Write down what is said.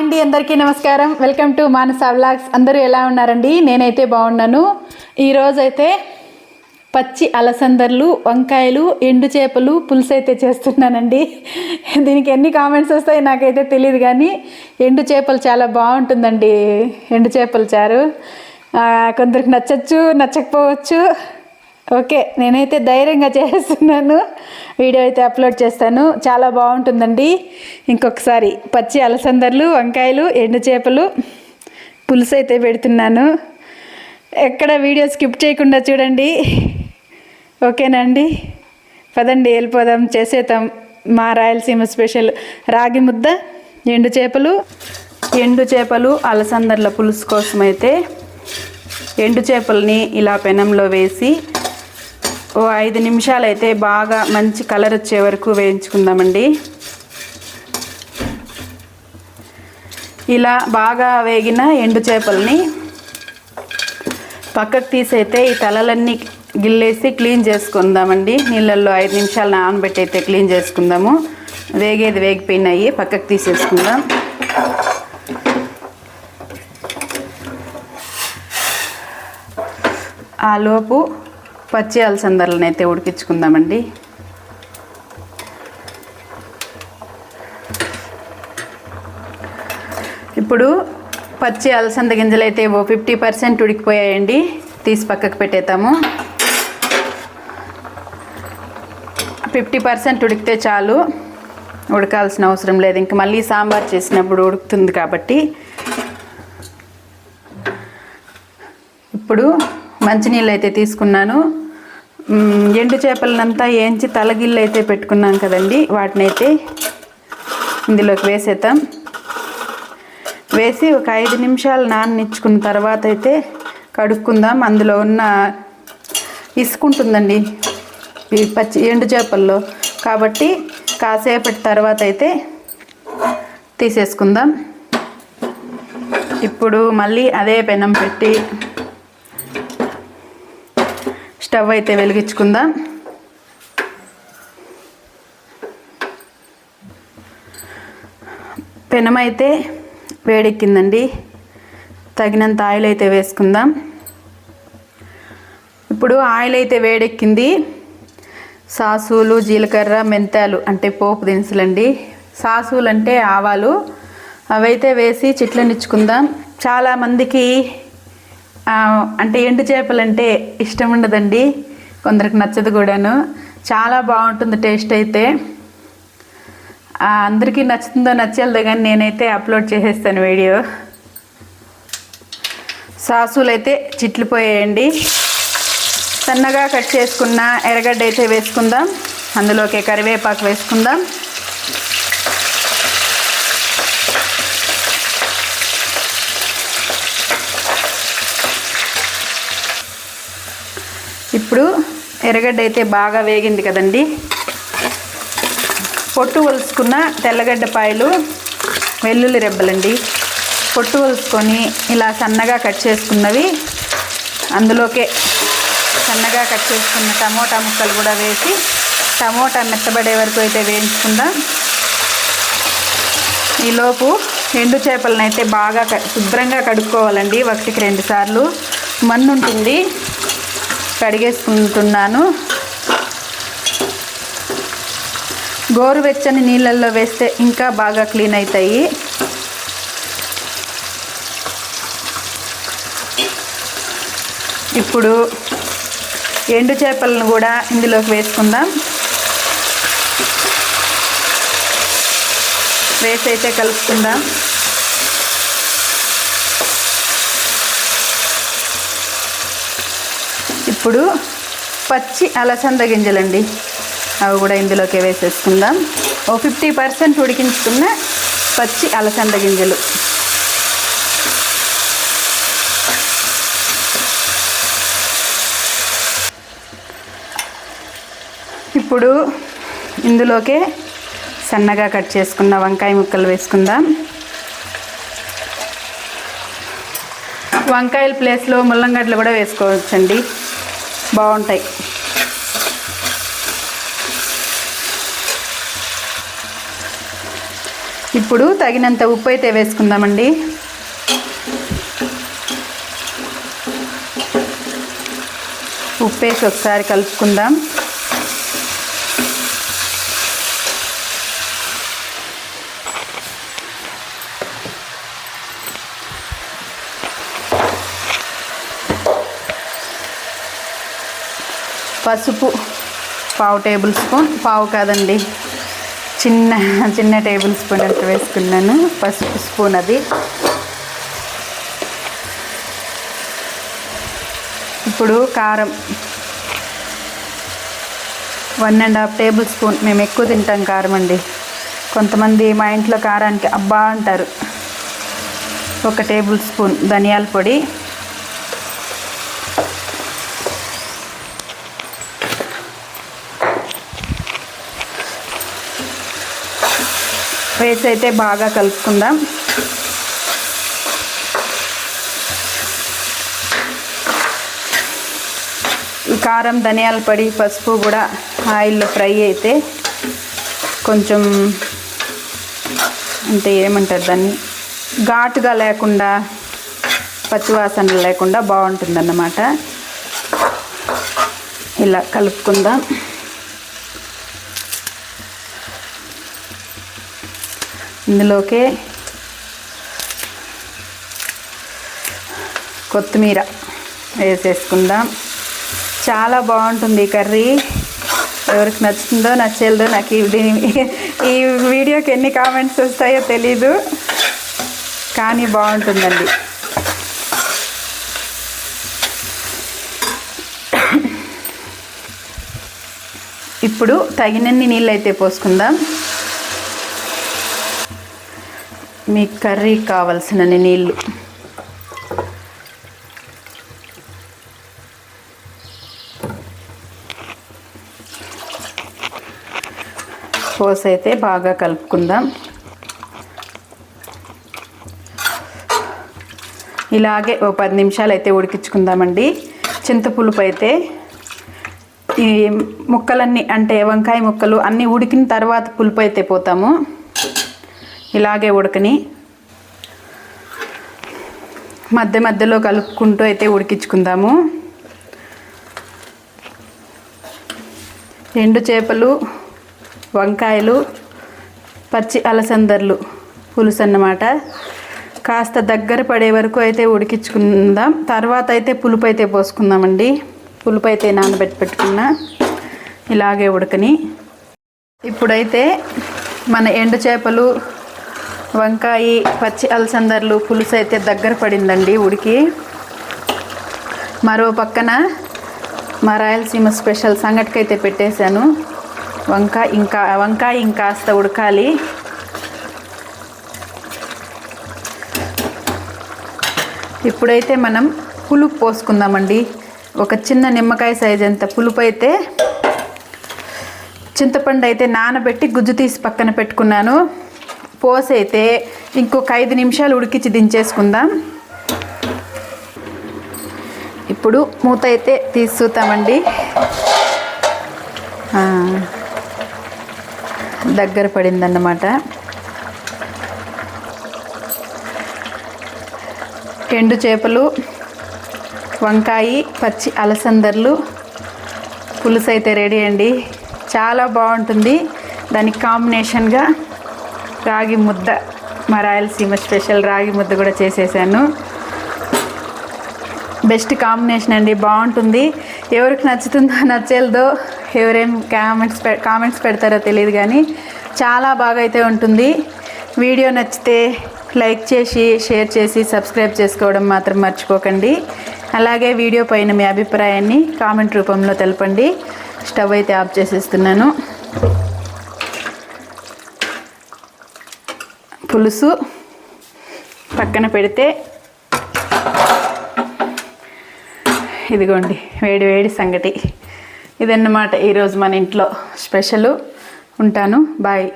అండి అందరికీ నమస్కారం. Welcome to Manasa vlogs. అందరూ ఎలా ఉన్నారండి? నేనైతే బాగున్నాను. ఈరోజైతే పచ్చి అలసందర్లు వంకాయలు ఎండు చేపలు పులుసు అయితే చేస్తున్నానండి. దీనికి ఎన్ని కామెంట్స్ వస్తాయి నాకైతే తెలియదు కానీ ఎండు చేపలు చాలా బాగుంటుందండి. ఎండు చేపలు చారు. కొందరికి నచ్చచ్చు నచ్చకపోవచ్చు. ఓకే నేనైతే ధైర్యంగా చేస్తున్నాను. వీడియో అయితే అప్లోడ్ చేస్తాను. చాలా బాగుంటుందండి. ఇంకొకసారి పచ్చి అలసందర్లు వంకాయలు ఎండు చేపలు పులుసు అయితే పెడుతున్నాను. ఎక్కడ వీడియో స్కిప్ చేయకుండా చూడండి. ఓకేనండి? పదండి వెళ్ళిపోదాం చేసేద్దాం. మా రాయలసీమ స్పెషల్ రాగి ముద్ద ఎండు చేపలు ఎండు చేపలు అలసందర్ల పులుసు కోసం అయితే ఎండు చేపల్ని ఇలా పెనంలో వేసి ఓ ఐదు నిమిషాలు అయితే బాగా మంచి కలర్ వచ్చే వరకు వేయించుకుందామండి. ఇలా బాగా వేగిన ఎండు చేపల్ని పక్కకు తీసైతే ఈ తలలన్నీ గిల్లేసి క్లీన్ చేసుకుందామండి. నీళ్ళల్లో ఐదు నిమిషాలు నానబెట్టి అయితే క్లీన్ చేసుకుందాము. వేగేది వేగిపోయినాయి పక్కకు తీసేసుకుందాం. ఆ లోపు పచ్చి అలసందలను అయితే ఉడికించుకుందామండి. ఇప్పుడు పచ్చి అలసంద గింజలు అయితే ఓ ఫిఫ్టీ పర్సెంట్ ఉడికిపోయాయండి. తీసి పక్కకు పెట్టేతాము ఫిఫ్టీ పర్సెంట్ ఉడికితే చాలు. ఉడకాల్సిన అవసరం లేదు. ఇంక మళ్ళీ సాంబార్ చేసినప్పుడు ఉడుకుతుంది కాబట్టి. ఇప్పుడు మంచినీళ్ళు అయితే తీసుకున్నాను ఎండు చేపలనంతా ఏంచి తలగిళ్ళు అయితే పెట్టుకున్నాం కదండి. వాటిని అయితే ఇందులోకి వేసేద్దాం. వేసి ఒక ఐదు నిమిషాలు నాననిచ్చుకున్న తర్వాత అయితే కడుక్కుందాం. అందులో ఉన్న ఇసుకుంటుందండి ఈ పచ్చి ఎండు చేపల్లో. కాబట్టి కాసేపటి తర్వాత అయితే తీసేసుకుందాం. ఇప్పుడు మళ్ళీ అదే పెనం పెట్టి స్టవ్ అయితే వెలిగించుకుందాం. పెనం అయితే వేడెక్కిందండి. తగినంత ఆయిల్ అయితే వేసుకుందాం. ఇప్పుడు ఆయిల్ అయితే వేడెక్కింది. సాసులు జీలకర్ర మెంతాలు అంటే పోపు దినుసులండి. సాసులు అంటే ఆవాలు. అవైతే వేసి చిట్లనిచ్చుకుందాం. చాలామందికి అంటే ఎండు చేపలంటే ఇష్టం ఉండదండి. కొందరికి నచ్చదు కూడాను. చాలా బాగుంటుంది టేస్ట్ అయితే. అందరికీ నచ్చుతుందో నచ్చలేదో కానీ నేనైతే అప్లోడ్ చేసేస్తాను వీడియో. సాసులు అయితే చిట్లిపోయాయండి సన్నగా కట్ చేసుకున్న ఎర్రగడ్డ అయితే వేసుకుందాం. అందులోకి కరివేపాకు వేసుకుందాం. ఇప్పుడు ఎర్రగడ్డ అయితే బాగా వేగింది కదండి. పొట్టు వలుసుకున్న తెల్లగడ్డ పాయలు వెల్లుల్లి రెబ్బలండి. పొట్టు వలుసుకొని ఇలా సన్నగా కట్ చేసుకున్నవి అందులోకే సన్నగా కట్ చేసుకున్న టమోటా ముక్కలు కూడా వేసి టమోటా మెత్తబడే వరకు అయితే వేయించుకుందాం. ఈలోపు ఎండు చేపలను అయితే బాగా శుభ్రంగా కడుక్కోవాలండి ఒకటికి రెండు సార్లు. మన్ను ఉంటుంది కడిగేసుకుంటున్నాను. గోరువెచ్చని నీళ్ళల్లో వేస్తే ఇంకా బాగా క్లీన్ అవుతాయి ఇప్పుడు ఎండు చేపలను కూడా ఇందులోకి వేసుకుందాం. వేసి అయితే కలుపుకుందాం. ఇప్పుడు పచ్చి అలసంద గింజలండి. అవి కూడా ఇందులోకి వేసేసుకుందాం. ఓ ఫిఫ్టీ పర్సెంట్ ఉడికించుకున్న పచ్చి అలసంద గింజలు. ఇప్పుడు ఇందులోకే సన్నగా కట్ చేసుకున్న వంకాయ ముక్కలు వేసుకుందాం. వంకాయల ప్లేస్లో ముల్లంగడ్డలు కూడా వేసుకోవచ్చండి. బాగుంటాయి. ఇప్పుడు తగినంత ఉప్పు అయితే వేసుకుందామండి. ఉప్పు వేసి ఒకసారి కలుపుకుందాం. పసుపు పావు టేబుల్ స్పూన్ పావు కాదండి చిన్న చిన్న టేబుల్ స్పూన్ అంత వేసుకున్నాను పసుపు స్పూన్ అది. ఇప్పుడు కారం. One and half tablespoon మేము ఎక్కువ తింటాం కారం అండి. కొంతమంది మా ఇంట్లో కారానికి అబ్బా అంటారు. ఒక టేబుల్ స్పూన్ ధనియాల పొడి వేసి అయితే బాగా కలుపుకుందాం. ఈ కారం ధనియాల పొడి పసుపు కూడా ఆయిల్లో ఫ్రై అయితే కొంచెం అంటే ఏమంటారు దాన్ని? ఘాటుగా లేకుండా పచ్చివాసన లేకుండా బాగుంటుందన్నమాట. ఇలా కలుపుకుందాం. ఇందులోకే కొత్తిమీర వేసేసుకుందాం. చాలా బాగుంటుంది ఈ కర్రీ. ఎవరికి నచ్చుతుందో నచ్చేదో నాకు ఈ ఈ వీడియోకి ఎన్ని కామెంట్స్ వస్తాయో తెలీదు. కానీ బాగుంటుందండి. ఇప్పుడు తగినన్ని నీళ్ళు అయితే పోసుకుందాం. మీ కర్రీ కావలసిన నీళ్ళు. పోసైతే బాగా కలుపుకుందాం. ఇలాగే ఓ పది నిమిషాలు అయితే ఉడికించుకుందామండి. చింతపులుపు అయితే ఈ ముక్కలన్నీ అంటే వంకాయ ముక్కలు అన్నీ ఉడికిన తర్వాత పులుపు అయితే పోతాము. ఇలాగే ఉడకని మధ్య మధ్యలో కలుపుకుంటూ అయితే ఉడికించుకుందాము. ఎండు చేపలు వంకాయలు పచ్చి అలసందర్లు పులుసు అన్నమాట. కాస్త దగ్గర పడే వరకు అయితే ఉడికించుకుందాం. తర్వాత అయితే పులుపు అయితే పోసుకుందామండి. పులుపు అయితే నానబెట్టి పెట్టుకున్నా ఇలాగే ఉడకని. ఇప్పుడైతే మన ఎండు చేపలు వంకాయ పచ్చి అలసందర్లు పులుసు అయితే దగ్గర పడిందండి ఉడికి. మరో పక్కన మా రాయలసీమ స్పెషల్ సంగటికైతే పెట్టేశాను. వంకాయ ఇంకా వంకాయ ఇంకాస్త ఉడకాలి. ఇప్పుడైతే మనం పులుపు పోసుకుందామండి. ఒక చిన్న నిమ్మకాయ సైజ్ అంత పులుపు అయితే చింతపండు అయితే నానబెట్టి గుజ్జు తీసి పక్కన పెట్టుకున్నాను. పోసైతే అయితే ఇంకొక ఐదు నిమిషాలు ఉడికించి దించేసుకుందాం. ఇప్పుడు మూత అయితే తీసి దగ్గర పడిందన్నమాట. ఎండు చేపలు వంకాయ పచ్చి అలసందర్లు పులుసు అయితే రెడీ అండి. చాలా బాగుంటుంది. దానికి కాంబినేషన్గా రాగి ముద్ద మా రాయలసీమ స్పెషల్ రాగి ముద్ద కూడా చేసేసాను. బెస్ట్ కాంబినేషన్ అండి బాగుంటుంది. ఎవరికి నచ్చుతుందో నచ్చేదో ఎవరేం కామెంట్స్ పె కామెంట్స్ పెడతారో తెలియదు కానీ చాలా బాగా అయితే ఉంటుంది. వీడియో నచ్చితే లైక్ చేసి షేర్ చేసి సబ్స్క్రైబ్ చేసుకోవడం మాత్రం మర్చిపోకండి. అలాగే వీడియో పైన మీ అభిప్రాయాన్ని కామెంట్ రూపంలో తెలపండి. స్టవ్ అయితే ఆఫ్ చేసేస్తున్నాను. పులుసు పక్కన పెడితే ఇదిగోండి వేడి వేడి సంగటి. ఇదన్నమాట ఈరోజు మన ఇంట్లో స్పెషల్. ఉంటాను. బాయ్.